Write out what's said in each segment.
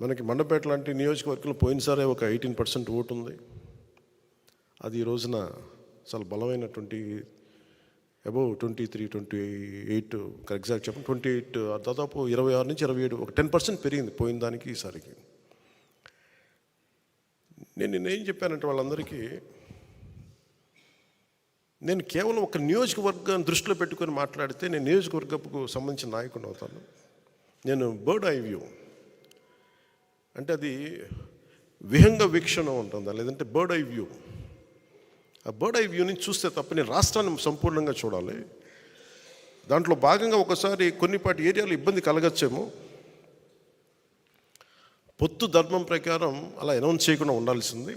మనకి మండపేట లాంటి నియోజకవర్గంలో పోయినసారి ఒక ఎయిటీన్ పర్సెంట్ ఓటు ఉంది. అది ఈ రోజున చాలా బలమైనటువంటి above twenty three twenty eight exact చెప్పండి ట్వంటీ ఎయిట్ దాదాపు ఇరవై ఆరు నుంచి ఇరవై ఏడు ఒక టెన్ పర్సెంట్ పెరిగింది పోయిన దానికి ఈసారికి నేను నిన్న ఏం చెప్పానంటే వాళ్ళందరికీ నేను కేవలం ఒక నియోజకవర్గాన్ని దృష్టిలో పెట్టుకొని మాట్లాడితే నేను నియోజకవర్గపు సంబంధించిన నాయకుడు అవుతాను. నేను బర్డ్ ఐ వ్యూ. అంటే అది విహంగ వీక్షణ ఉంటుందా? లేదంటే బర్డ్ ఐ వ్యూ. ఆ బర్డ్ ఐ వ్యూ నుంచి చూస్తే తప్ప నేను రాష్ట్రాన్ని సంపూర్ణంగా చూడాలి. దాంట్లో భాగంగా ఒకసారి కొన్నిపాటి ఏరియాలో ఇబ్బంది కలగచ్చేమో. పొత్తు ధర్మం ప్రకారం అలా అనౌన్స్ చేయకుండా ఉండాల్సింది.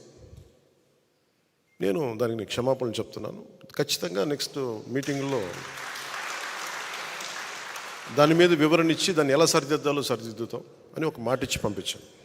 నేను దానికి క్షమాపణలు చెప్తున్నాను. ఖచ్చితంగా నెక్స్ట్ మీటింగ్లో దాని మీద వివరణ ఇచ్చి దాన్ని ఎలా సరిదిద్దాలో సరిదిద్దుతాం అని ఒక మాట ఇచ్చి పంపించాను.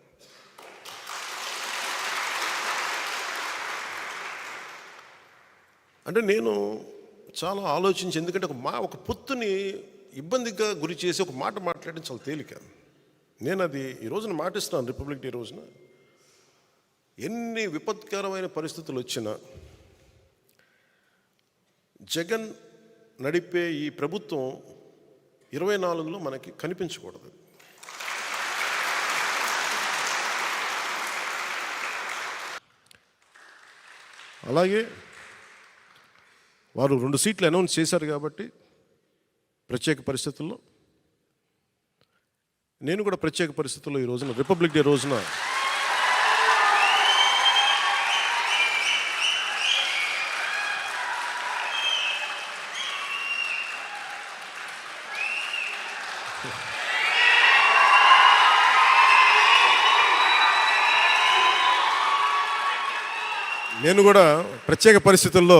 అంటే నేను చాలా ఆలోచించి ఎందుకంటే ఒక మా ఒక పొత్తుని ఇబ్బందిగా గురి చేసి ఒక మాట మాట్లాడడం చాలా తేలిక. నేను అది ఈ రోజున మాటిస్తున్నాను రిపబ్లిక్ డే రోజున. ఎన్ని విపత్కరమైన పరిస్థితులు వచ్చినా జగన్ నడిపే ఈ ప్రభుత్వం ఇరవై నాలుగులో మనకి కనిపించకూడదు. అలాగే వారు రెండు సీట్లు అనౌన్స్ చేశారు కాబట్టి ప్రత్యేక పరిస్థితుల్లో. నేను కూడా ప్రత్యేక పరిస్థితుల్లో ఈ రోజున రిపబ్లిక్ డే రోజున నేను కూడా ప్రత్యేక పరిస్థితుల్లో